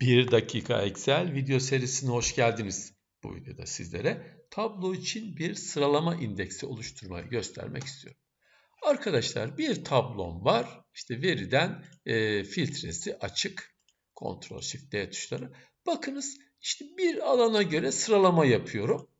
1 dakika Excel video serisine hoş geldiniz. Bu videoda sizlere tablo için bir sıralama indeksi oluşturmayı göstermek istiyorum. Arkadaşlar bir tablom var. İşte veriden e, filtresi açık. Ctrl Shift D tuşları. Bakınız işte bir alana göre sıralama yapıyorum.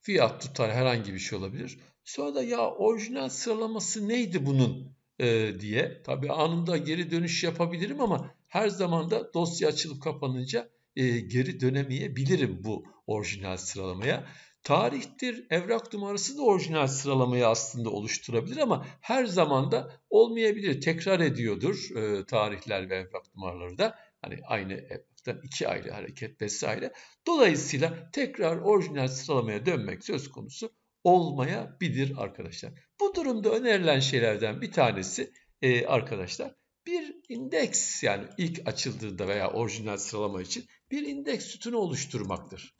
Fiyat tutar herhangi bir şey olabilir. Sonra da ya orijinal sıralaması neydi bunun e, diye. Tabii anında geri dönüş yapabilirim ama her zaman da dosya açılıp kapanınca e, geri dönemeyebilirim bu orijinal sıralamaya. Tarihtir, evrak numarası da orijinal sıralamayı aslında oluşturabilir ama her zaman da olmayabilir. Tekrar ediyordur e, tarihler ve evrak numaraları da. Hani aynı evraktan iki ayrı hareket vesaire. Dolayısıyla tekrar orijinal sıralamaya dönmek söz konusu olmayabilir arkadaşlar. Bu durumda önerilen şeylerden bir tanesi e, arkadaşlar bir indeks yani ilk açıldığında veya orijinal sıralama için bir indeks sütunu oluşturmaktır.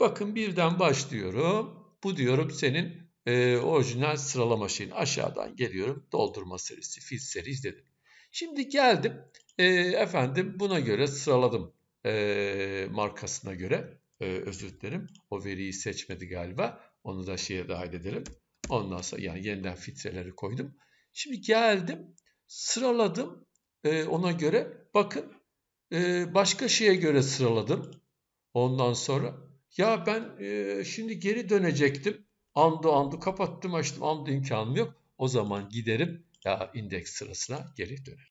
Bakın birden başlıyorum. Bu diyorum senin e, orijinal sıralama şeyin. Aşağıdan geliyorum. Doldurma serisi, fil seri izledim. Şimdi geldim. E, efendim buna göre sıraladım. E, markasına göre. E, özür dilerim. O veriyi seçmedi galiba. Onu da şeye dahil edelim. Ondan sonra yani yeniden filtreleri koydum. Şimdi geldim. Sıraladım. E, ona göre bakın e, başka şeye göre sıraladım. Ondan sonra ya ben e, şimdi geri dönecektim. Andı andı kapattım açtım andı imkanım yok. O zaman giderim ya indeks sırasına geri dönerim.